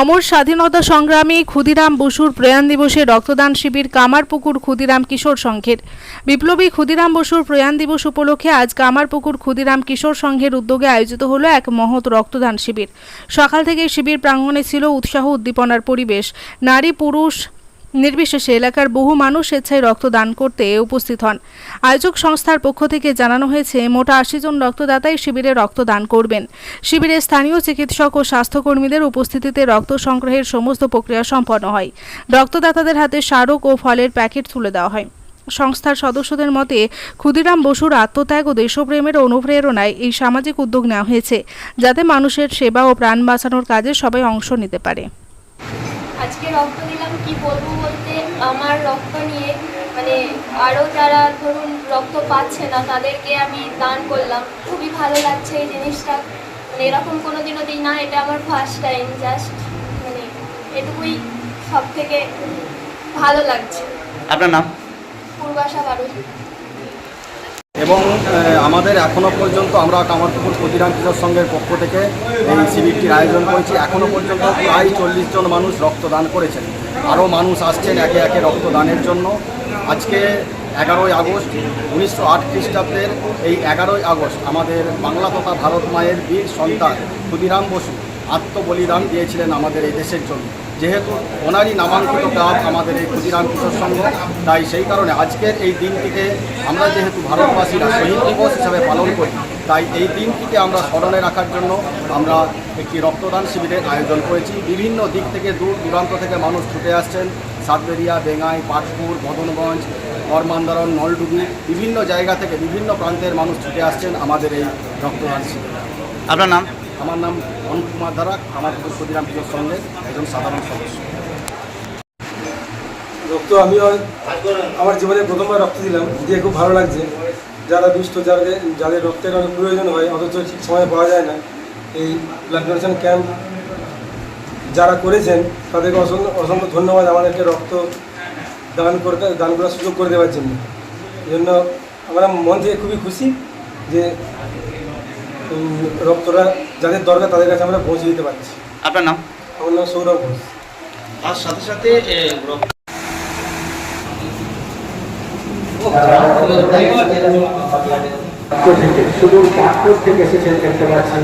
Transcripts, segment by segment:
অমর স্বাধীনতা সংগ্রামী ক্ষুদিরাম বসুর প্রয়াণ দিবসে রক্তদান শিবির কামারপুকুর ক্ষুদিরাম কিশোর সংঘের। বিপ্লবী ক্ষুদিরাম বসুর প্রয়াণ দিবস উপলক্ষে আজ কামারপুকুর ক্ষুদিরাম কিশোর সংঘের উদ্যোগে আয়োজিত হলো এক মহৎ রক্তদান শিবির। সকাল থেকে শিবির প্রাঙ্গণে ছিল উৎসাহ উদ্দীপনার পরিবেশ। নারী, পুরুষ নির্বিশেষে এলাকার বহু মানুষ স্বেচ্ছায় রক্তদান করতে উপস্থিত হন। আয়োজক সংস্থার পক্ষ থেকে জানানো হয়েছে, মোটা আশি জন রক্তদাতাই শিবিরে রক্তদান করবেন। শিবিরে স্থানীয় চিকিৎসক ও স্বাস্থ্যকর্মীদের উপস্থিতিতে রক্ত সংগ্রহের সমস্ত প্রক্রিয়া সম্পন্ন হয়। রক্তদাতাদের হাতে স্মারক ও ফলের প্যাকেট তুলে দেওয়া হয়। সংস্থার সদস্যদের মতে, ক্ষুদিরাম বসুর আত্মত্যাগ ও দেশপ্রেমের অনুপ্রেরণায় এই সামাজিক উদ্যোগ নেওয়া হয়েছে, যাতে মানুষের সেবা ও প্রাণ বাঁচানোর কাজে সবাই অংশ নিতে পারে। আজকে রক্ত দিলাম কি বলব বলতে? আমার রক্ত নিয়ে মানে আরও যারা ধরুন রক্ত পাচ্ছে না তাদেরকে আমি দান করলাম। খুবই ভালো লাগছে এই জিনিসটা। মানে এরকম কোনো দিনও দিই না এটা আমার ফার্স্ট টাইম জাস্ট মানে এটুকুই সব থেকে ভালো লাগছে। আপনার নাম? পূর্বাশা বারুই। এবং আমাদের এখনও পর্যন্ত আমরা কামারপুকুর ক্ষতিরাম কিশোর সংঘের পক্ষ থেকে এই শিবিরটির আয়োজন করেছি। এখনও পর্যন্ত প্রায় চল্লিশ জন মানুষ রক্তদান করেছেন। আরও মানুষ আসছেন একে একে রক্তদানের জন্য। আজকে এগারোই আগস্ট, উনিশশো আট খ্রিস্টাব্দের এই এগারোই আগস্ট আমাদের বাংলা তথা ভারত মায়ের বীর সন্তান ক্ষুদিরাম বসু আত্মবলিদান দিয়েছিলেন আমাদের এই দেশের জন্য। যেহেতু ওনারই নামাঙ্কিত ক্লাব আমাদের এই ক্ষুদিরাম কিশোর সংঘ তাই সেই কারণে আজকের এই দিনটিকে আমরা যেহেতু ভারতবাসীরা শহীদ দিবস হিসাবে পালন করি, তাই এই দিনটিকে আমরা স্মরণে রাখার জন্য আমরা একটি রক্তদান শিবিরের আয়োজন করেছি। বিভিন্ন দিক থেকে দূর দূরান্ত থেকে মানুষ ছুটে আসছেন। সাতবেরিয়া, বেঙ্গাই, পাটপুর মদনগঞ্জ করমান্দারণ নলডুবি, বিভিন্ন জায়গা থেকে বিভিন্ন প্রান্তের মানুষ ছুটে আসছেন আমাদের এই রক্তদান শিবিরে। আপনার নাম? আমার নাম অনুপ কুমার ধারা আমার ক্ষুদিরাম কিশোর সংঘের একজন সাধারণ সদস্য। রক্ত আমিও আমার জীবনে প্রথমবার রক্ত দিলাম, দিয়ে খুব ভালো লাগছে। যারা দুস্থ, যাদের যাদের রক্তের অনেক প্রয়োজন হয়, অথচ ঠিক সময় পাওয়া যায় না, এই ব্লাড ডোনেশন ক্যাম্প যারা করেছেন, তাদেরকে অসংখ্য অসংখ্য ধন্যবাদ আমাদেরকে রক্ত দান করতে দান করার সুযোগ করে দেওয়ার জন্য। এই জন্য আমরা মন থেকে খুবই খুশি যে রক্তটা যাদের দরকার তাদের কাছে আমরা পৌঁছে দিতে পারছি। আপনার নাম? আমার নাম সৌরভ ঘোষ। তার সাথে সাথে থেকে শুধু পাত্র থেকে এসেছেন দেখতে পাচ্ছি।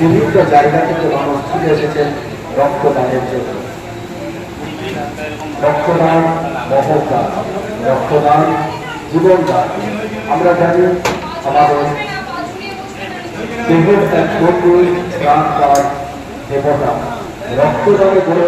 বিভিন্ন জায়গা থেকে মানুষ ছুটে এসেছেন রক্তদানের জন্য। রক্তদান মহদান রক্তদান জীবনদান আমরা জানি আমাদের দেহের এক বন্ধু প্রাণ দেবতা। রক্তদানে গড়ে